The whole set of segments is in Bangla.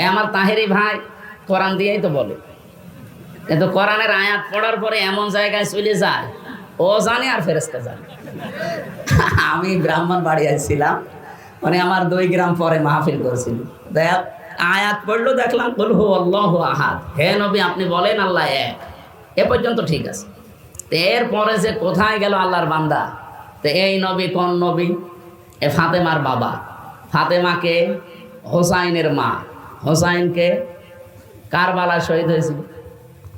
এ আমার তাহেরি ভাই, কোরআন দিয়েই তো বলে। কিন্তু কোরআনের আয়াত পড়ার পরে এমন জায়গায় চলে যায়, ও জানে আর ফেরেস্তা জানে। আমি ব্রাহ্মণ বাড়ি আসছিলাম মানে আমার দুই গ্রাম পরে মাহফিল করেছিল। দেখ, আয়াত পড়ল, দেখলাম বল বলহু আল্লাহ আহাদ। হে নবী, আপনি বলেন আল্লাহ এক। এ পর্যন্ত ঠিক আছে। তো এরপরে যে কোথায় গেল আল্লাহর বান্দা? তো এই নবী কোন নবী? এ ফাতেমার বাবা। ফাতেমাকে হোসাইনের মা। হোসাইনকে কারবালা শহীদ হয়েছিল।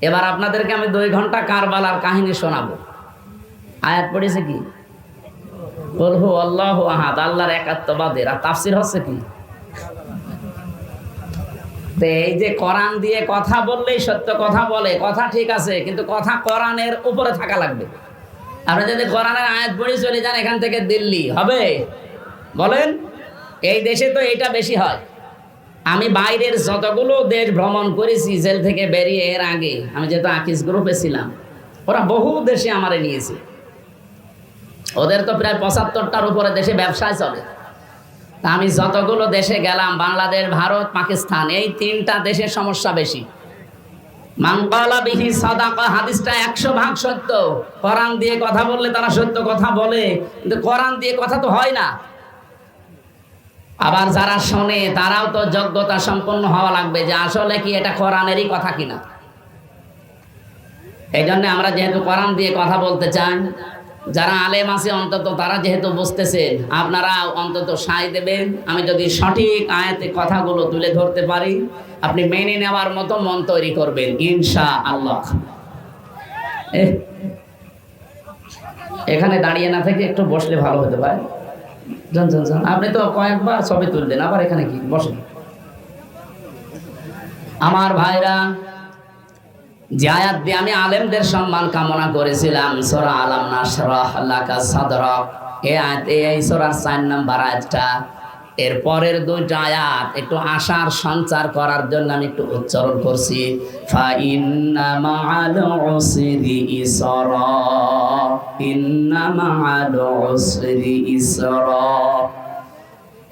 এবার আপনাদেরকে আমি দুই ঘণ্টা কারবালার কাহিনী শোনাবো। আয়াত পড়েছে কি? বলহু আল্লাহ আহাদ, আল্লাহর একাত্মবাদের আর তাফসির হচ্ছে কি? তো এই যে কোরআন দিয়ে কথা বললেই সত্য কথা বলে, কথা ঠিক আছে, কিন্তু কথা কোরআনের উপরে থাকা লাগবে। আপনি যদি কোরআনের আয়াত পড়ে চলে যান এখান থেকে দিল্লি, হবে? বলেন? এই দেশে তো এইটা বেশি হয়। আমি বাইরের যতগুলো দেশ ভ্রমণ করেছি, জেল থেকে বেরিয়ে এর আগে, আমি যেহেতু আকিস গ্রুপে ছিলাম, ওরা বহু দেশে আমারে নিয়েছে। ওদের তো প্রায় পঁচাত্তরটার উপরে দেশে ব্যবসায় চলে। তা আমি যতগুলো দেশে গেলাম, বাংলাদেশ, ভারত, পাকিস্তান, এই তিনটা দেশের সমস্যা বেশি। মাঙ্গলা বিহি সাদাকা, হাদিসটা একশো ভাগ সত্য। কোরআন দিয়ে কথা বললে তারা সত্য কথা বলে, কিন্তু কোরআন দিয়ে কথা তো হয় না। আবার যারা শোনে, তারাও তো যোগ্যতা সম্পন্ন হওয়া লাগবে যে আসলে কি এটা কোরআনেরই কথা কিনা। এই জন্য আমরা যেহেতু কোরআন দিয়ে কথা বলতে চাই, যারা আলেম আছে অন্তত তারা যেহেতু বুঝতেছেন আপনারা অন্তত সাই দেবেন। আমি যদি সঠিক আয়াতে কথাগুলো তুলে ধরতে পারি, আপনি মেনে নেওয়ার মতো মন তৈরি করবেন ইনশা আল্লাহ এখানে দাঁড়িয়ে না থেকে একটু বসলে ভালো হতে পারে। যান যান যান। আপনি তো কয়েকবার ছবি তুললেন আবার এখানে কি? বসেন। আমার ভাইরা, যে আয়াত দিয়ে আমি আলেমদের সম্মান কামনা করেছিলাম, সোরা আলাম নাসরাহ লাকা সাদরক। এই আয়াত, এই সোরার চার নাম্বার আয়াতটা এর পরের দুইটা আয়াত একটু আশার সঞ্চার করার জন্য আমি একটু উচ্চারণ করছি।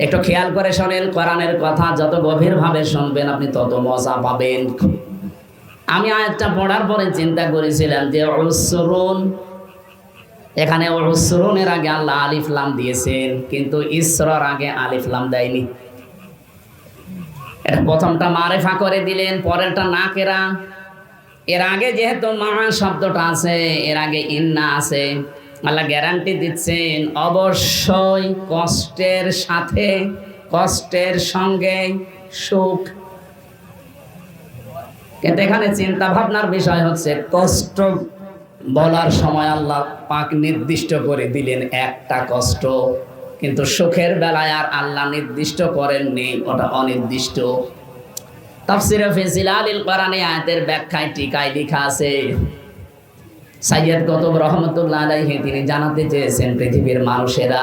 একটু খেয়াল করে শোনেন, কোরআনের কথা যত গভীরভাবে শুনবেন আপনি তত মজা পাবেন। আমি আয়াতটা পড়ার পরে চিন্তা করেছিলাম যে, উসরুন এখানে উসরুনের আগে আল্লাহ আলিফ লাম দিয়েছেন, কিন্তু ইসরার আগে আলিফ লাম দেয়নি। এটা প্রথমটা মারেফা করে দিলেন, পরেরটা না কেরা? এর আগে যেহেতু মা শব্দটা আছে, এর আগে ইন্না আছে, আল্লাহ গ্যারান্টি দিচ্ছেন, অবশ্যই কষ্টের সাথে, কষ্টের সঙ্গে সুখ। কিন্তু এখানে চিন্তা ভাবনার বিষয় হচ্ছে কষ্ট বলার সময় আল্লাহ পাক নির্দিষ্ট করে দিলেন একটা কষ্ট। কিন্তু সুখের বেলায় আর আল্লাহ নির্দিষ্ট করেননি, ওটা অনির্দিষ্ট। তাফসিরে ফিজিলালিল কোরআনে আয়াতের ব্যাখ্যায় টিকায় লেখা আছে সাইয়্যদ কতব রহমতুল্লাহ আলাইহি, তিনি জানাতে চেয়েছেন পৃথিবীর মানুষেরা,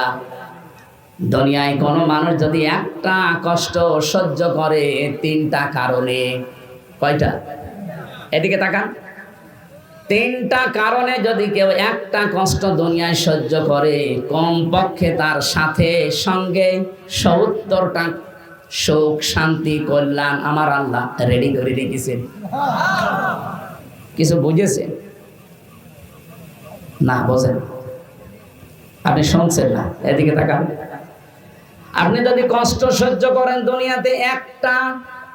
দুনিয়ায় কোনো মানুষ যদি একটা কষ্ট সহ্য করে তিনটা কারণে, কয়টা? এদিকে তাকান। তিনটা কারণে যদি কেউ একটা কষ্ট দুনিয়ায় সহ্য করে, কমপক্ষে তার সাথে, সঙ্গে সত্তরটা সুখ, শান্তি, কল্যাণ আমার আল্লাহ রেডি করে রেখেছেন কিছু বুঝেছেন না, বোঝেন। আপনি শুনছেন না, এদিকে তাকান। আপনি যদি কষ্ট সহ্য করেন দুনিয়াতে একটা,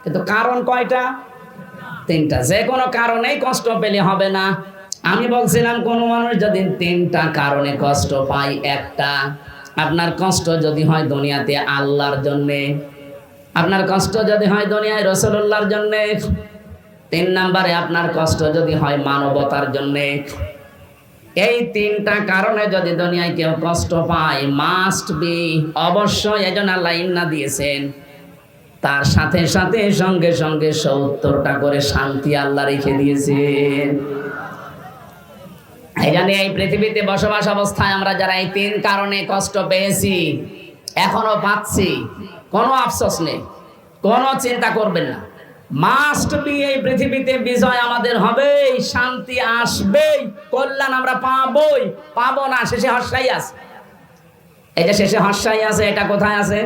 কিন্তু কারণ কয়টা? তিনটা। যে কোনো কারণেই কষ্ট পেলে হবে না। আমি বলছিলাম, কোনো মানুষ যদি তিনটা কারণে কষ্ট পায়, একটা, আপনার কষ্ট যদি হয় দুনিয়াতে আল্লাহর জন্যে, আপনার কষ্ট যদি হয় দুনিয়ায় রসুল্লাহর জন্যে, তিন নম্বরে আপনার কষ্ট যদি হয় মানবতার জন্যে, এই তিনটা কারণে যদি দুনিয়ায় কেউ কষ্ট পায় মাস্ট বি অবশ্যই এজন আল্লাহ ইন্না দিয়েছেন। তার সাথে সাথে সঙ্গে সঙ্গে সত্তরটা করে শান্তি আল্লাহ রেখে দিয়েছেন এই এই পৃথিবীতে বসবাস অবস্থায় আমরা যারা এই তিন কারণে কষ্ট পেয়েছি, এখনও পাচ্ছি, কোনো আফসোস নেই, কোনো চিন্তা করবেন না। মাস্ট বি এই পৃথিবীতে বিজয় আমাদের হবেই, শান্তি আসবেই, কল্যাণ আমরা পাবই, পাবো না, শেষে হর্ষাই আছে। এটা শেষে হর্ষাই আছে, এটা কোথায় আছে?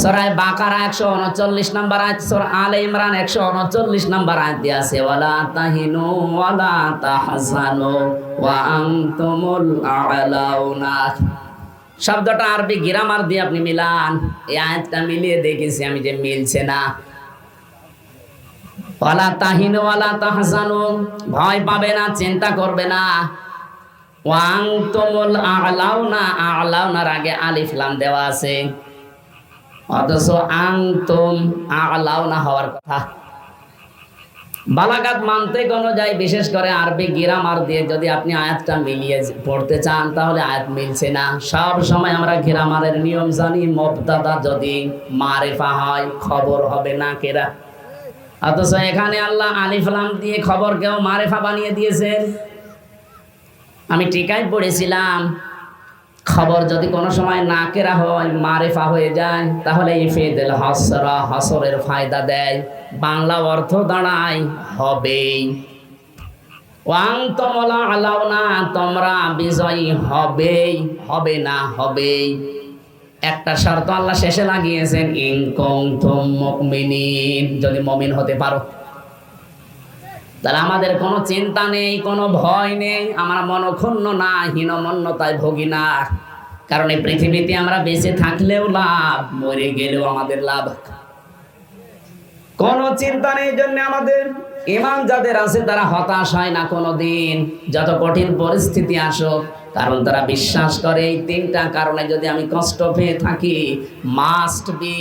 সরাই বাকারা একশো উনচল্লিশ নাম্বার আয়াত, সর আলে ইমরান একশো উনচল্লিশ নাম্বার আয়াত দিয়ে আছে, ওয়ালা তাহিনু ওয়ালা তাহজানু ওয়া আনতুমুল আ'লাউনা। শব্দটা আরবি গ্রামার দিয়ে আপনি মিলান। এই আয়াতটা মিলিয়ে দেখেছি আমি যে মিলছে না। ওয়ালা তাহিনু ওয়ালা তাহজানু। ভয় পাবে না, চিন্তা করবে না। ওয়াং তুমুল আ'লাউনা। আ'লাউনার আগে আলিফ লাম দেওয়া আছে। অথচ আংতুম আলাও না হওয়ার কথা। বালাগাত মানতে অনুযায়ী বিশেষ করে আরবি গ্রামার দিয়ে যদি আপনি আয়াতটা মিলিয়ে পড়তে চান, তাহলে আয়াত মিলছে না। সব সময় আমরা গ্রামারের নিয়ম জানি মবদাদা যদি মারেফা হয়, খবর হবে না কেরা। অথচ এখানে আল্লাহ আলিফলাম দিয়ে খবর কেউ মারেফা বানিয়ে দিয়েছেন। আমি টিকায় পড়েছিলাম খবর যদি কোনো সময় না কেরা হয়, মারেফা হয়ে যায়, তাহলে ইফেদেল হসরা হসরের ফায়দা দেয়। বাংলা অর্থ দাঁড়ায় হবেই। ওয়াং তমলা আলাও না, তোমরা বিজয়ী হবেই, হবে না হবেই। একটা শর্ত আল্লাহ শেষে লাগিয়েছেন ইনকম তুম মুমিনিন। যদি মমিন হতে পারো। তাহলে আমাদের কোনো চিন্তা নেই, কোনো ভয় নেই, আমরা মনক্ষুণ্ণ না, হীনমন্যতায় ভোগী না। কারণ এই পৃথিবীতে আমরা বেঁচে থাকলেও লাভ, মরে গেলেও আমাদের লাভ। কোনো চিন্তা নেই জন্য আমাদের ইমান যাদের আছে তারা হতাশ হয় না কোনো দিন যত কঠিন পরিস্থিতি আসুক, কারণ তারা বিশ্বাস করে এই তিনটা কারণে যদি আমি কষ্ট পেয়ে থাকি মাস্ট বি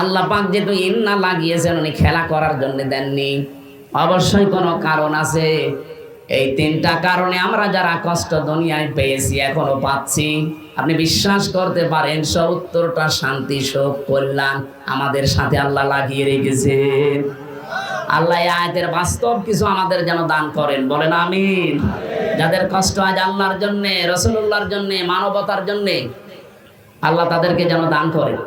আল্লাহ পাক যেহেতু ইন্না লাগিয়েছেন, উনি খেলা করার জন্য দেননি। অবশ্যই কোনো কারণ আছে। এই তিনটা কারণে আমরা যারা কষ্ট দুনিয়ায় পেয়েছি, এখনও পাচ্ছি। আপনি বিশ্বাস করতে পারেন, সত্তরটা শান্তি, সুখ, কল্যাণ আমাদের সাথে আল্লাহ লাগিয়ে রেখেছেন। আল্লাহ আয়াতের বাস্তব কিছু আমাদের যেন দান করেন। বলেন আমিন। যাদের কষ্ট আজ আল্লাহর জন্যে রসুল্লাহর জন্যে, মানবতার জন্যে আল্লাহ তাদেরকে যেন দান করেন।